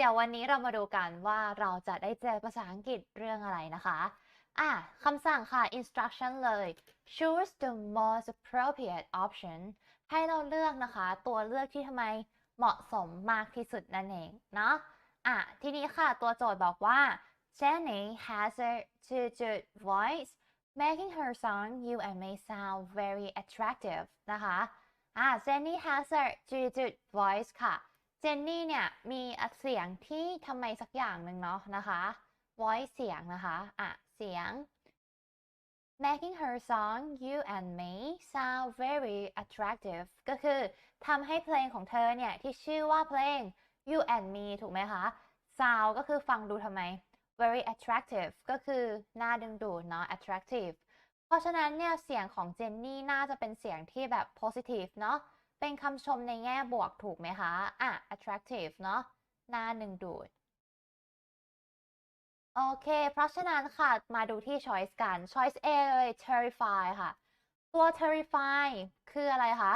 เดี๋ยววันนี้เรามาดูกันว่าเราจะได้เจอภาษาอังกฤษเรื่องอะไรนะคะ อะคำสั่งค่ะ instruction เลย choose the most appropriate option ให้เราเลือกนะคะ ตัวเลือกที่ทำไมเหมาะสมมากที่สุดนั่นเองเนาะอะทีนี้ค่ะตัวโจทย์บอกว่า Jenny has a two-good voice making her song You and Me sound very attractive นะคะอะ Jenny has a two-good voice ค่ะ เจนนี่เนี่ยมีเสียงที่ทำไมสักอย่างหนึ่งเนาะนะคะ voice เสียงนะคะอะเสียง making her song you and me sound very attractive ก็คือทำให้เพลงของเธอเนี่ย ที่ชื่อว่าเพลง you and me ถูกไหมคะ sound ก็คือฟังดูทำไม very attractive ก็คือน่าดึงดูดเนาะ attractive เพราะฉะนั้นเนี่ย เสียงของเจนนี่น่าจะเป็นเสียงที่แบบ positive เนาะ เป็นคำชมในแง่บวกถูกไหมคะ อะ attractive เนาะน่าดึงดูด โอเค เพราะฉะนั้นค่ะ มาดูที่ choice กัน choice A เลย terrify ค่ะ ตัว terrify คืออะไรคะ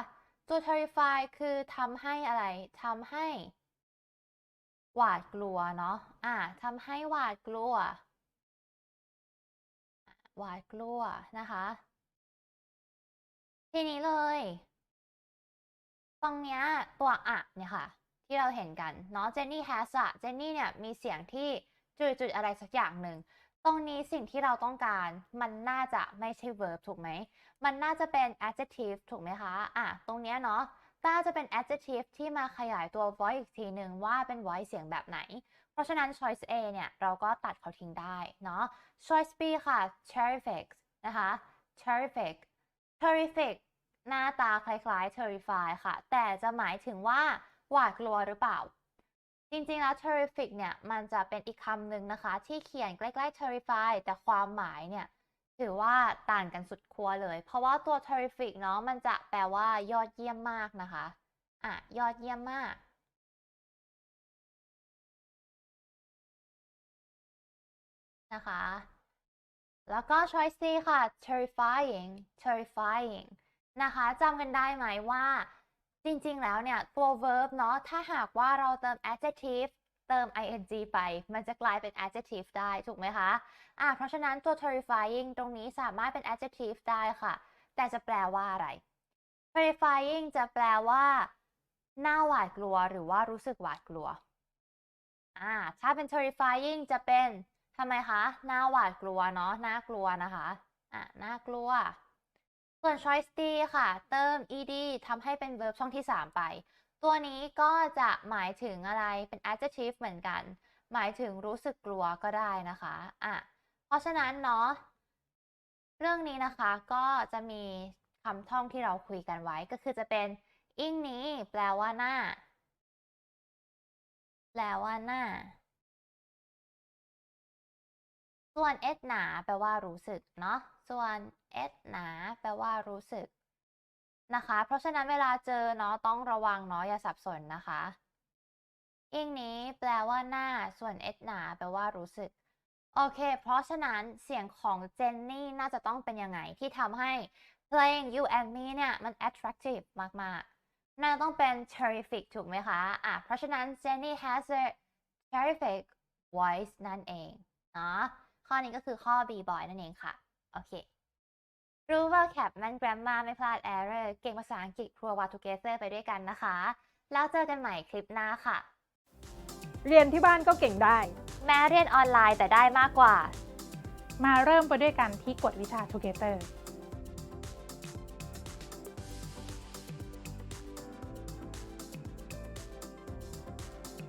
ตัว terrify คือทำให้อะไร ทำให้ หวาดกลัวเนาะ อะทำให้หวาดกลัว หวาดกลัวนะคะ ทีนี้เลย ตรงเนี้ยตัวอะเนี่ยค่ะ ที่เราเห็นกันเนาะเจนนี่ has อะเจนนี่เนี่ยมีเสียงที่จุดๆอะไรสักอย่างหนึ่งตรงนี้สิ่งที่เราต้องการมันน่าจะไม่ใช่ verb ถูกไหม มันน่าจะเป็น adjective ถูกไหมคะ อะ ตรงเนี้ยเนาะน่าจะเป็น adjective ที่มาขยายตัว voice อีกทีหนึ่งว่าเป็น voice เสียงแบบไหน เพราะฉะนั้น choice A เนี่ย เราก็ตัดเขาทิ้งได้เนาะ choice B ค่ะ terrific นะคะ terrific terrific หน้าตาคล้ายๆ terrify ค่ะ แต่จะหมายถึงว่า หวาดกลัวหรือเปล่า จริงๆแล้ว terrific เนี่ยมันจะเป็นอีกคำหนึ่งนะคะ ที่เขียนใกล้ๆ terrify แต่ความหมายเนี่ยถือว่าต่างกันสุดขั้วเลย เพราะว่าตัว terrific เนาะมันจะแปลว่ายอดเยี่ยมมากนะคะอะยอดเยี่ยมมากนะคะ แล้วก็ choice C ค่ะ terrifying terrifying นะคะจำกันได้ไหมว่า จริงๆ แล้วเนี่ย ตัว verb เนาะถ้าหากว่าเราเติม adjective เติม ing ไป มันจะกลายเป็น adjective ได้ ถูกไหมคะอะเพราะฉะนั้นตัว terrifying ตรงนี้สามารถเป็น adjective ได้ค่ะ แต่จะแปลว่าอะไร terrifying จะแปลว่าน่าหวาดกลัวหรือว่ารู้สึกหวาดกลัวอ่าถ้าเป็น terrifying จะเป็นทำไมคะ น่าหวาดกลัวเนาะ น่ากลัวนะคะ อะ น่ากลัว ส่วน choice D ค่ะ เติม ed ทำให้เป็น verb ช่องที่ 3 ไป ตัวนี้ก็จะหมายถึงอะไรเป็น adjective เหมือนกัน หมายถึงรู้สึกกลัวก็ได้นะคะอะเพราะฉะนั้นเนาะเรื่องนี้นะคะก็จะมีคำท่องที่เราคุยกันไว้ก็คือจะเป็น อิงนี้ แปลว่าหน้า แปลว่าหน้า ส่วน s หนาแปลว่ารู้สึกเนาะ ส่วน s หนาแปลว่ารู้สึกนะคะ เพราะฉะนั้นเวลาเจอเนาะต้องระวังเนาะอย่าสับสนนะคะอิงนี้แปลว่าหน้า ส่วน s หนาแปลว่ารู้สึก โอเค เพราะฉะนั้นเสียงของเจนนี่น่าจะต้องเป็นยังไงที่ทำให้เพลง You and Me เนี่ยมัน attractive มากๆน่าต้องเป็น terrific ถูกไหมคะอะเพราะฉะนั้น Jenny has a terrific voice นั่นเองเนาะ ข้อนี้ก็คือข้อ B boy นั่นเองค่ะ โอเค รู้ว่าแคปแม่น grammar ไม่พลาด error เก่งภาษาอังกฤษครัววาทูเกเซอร์ไปด้วยกันนะคะ แล้วเจอกันใหม่คลิปหน้าค่ะ เรียนที่บ้านก็เก่งได้ แม้เรียนออนไลน์แต่ได้มากกว่า มาเริ่มไปด้วยกันที่กฎวิชา Together